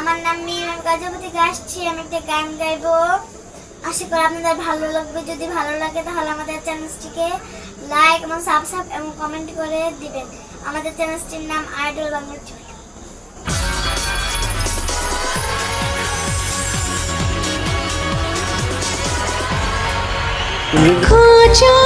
আমার নাম গাজীপুর থেকে আসছি আমি একটা গান গাইবো। আশা করি আপনাদের ভালো লাগবে। যদি ভালো লাগে, তাহলে আমাদের চ্যানেলটিকে লাইক এবং সাবস্ক্রাইব এবং কমেন্ট করে দিবেন। আমাদের চ্যানেলটির নাম আইডল বাংলা চ্যানেল খোঁচা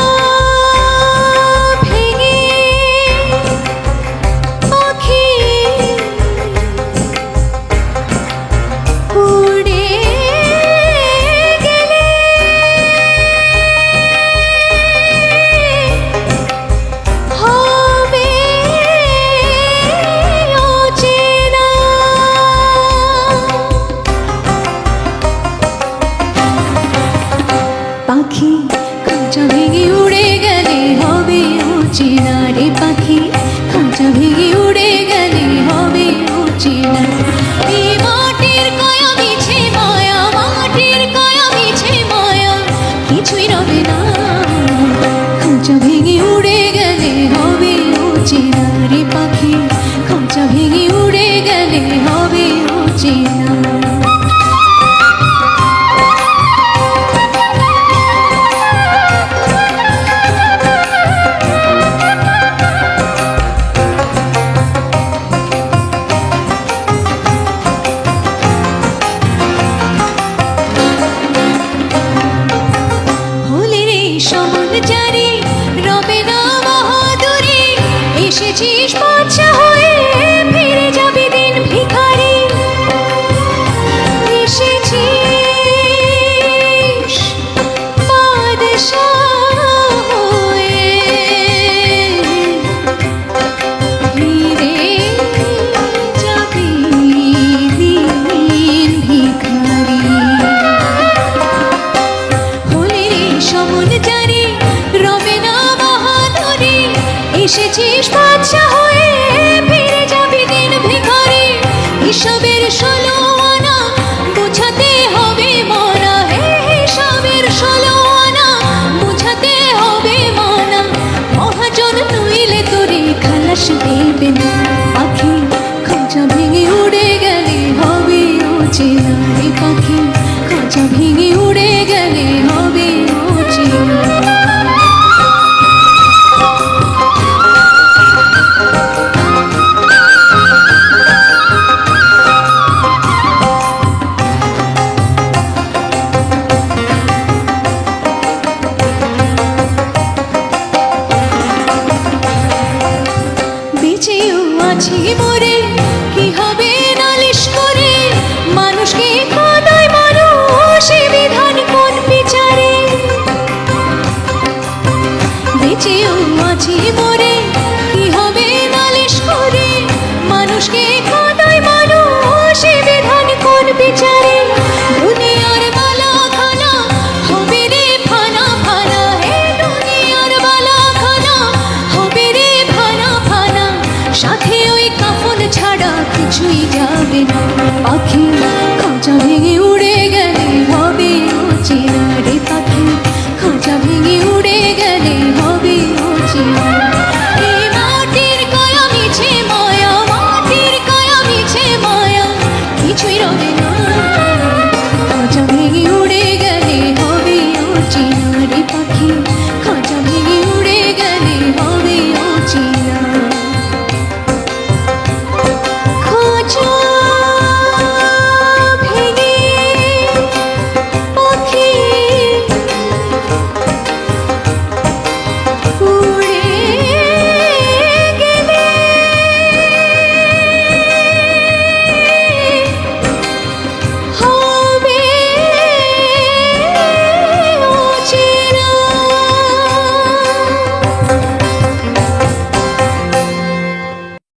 পাখি খাঁচা ভেঙে উড়ে গেলে হবে অচেনা রে পাখি খাঁচা ভেঙে উড়ে গেলে হবে এই মাটির কায়া মায়া, মাটির মায়া রবে না। খাঁচা ভেঙে উড়ে গেলে হবে অচেনা রে পাখি উড়ে গেলে এসেছিস বাচ্চা হয়ে, ফিরে যাবে দিন ভিখারি। এসেছিস বাদশাহ হয়ে। ফিরে যাবি দিন ভিখারি। হলে সমন জারি এসেছিস বাচ্চা হয়ে, ফিরে যাবি দিন ভিখারি। হিসাবের ষোলো আনা বোঝাতে হবে মানা। হিসাবের ষোলো আনা বোঝাতে হবে মানা। মহাজন নইলে তোরে খালাস দেবে না। আছি মরে। কিছুই যাবে না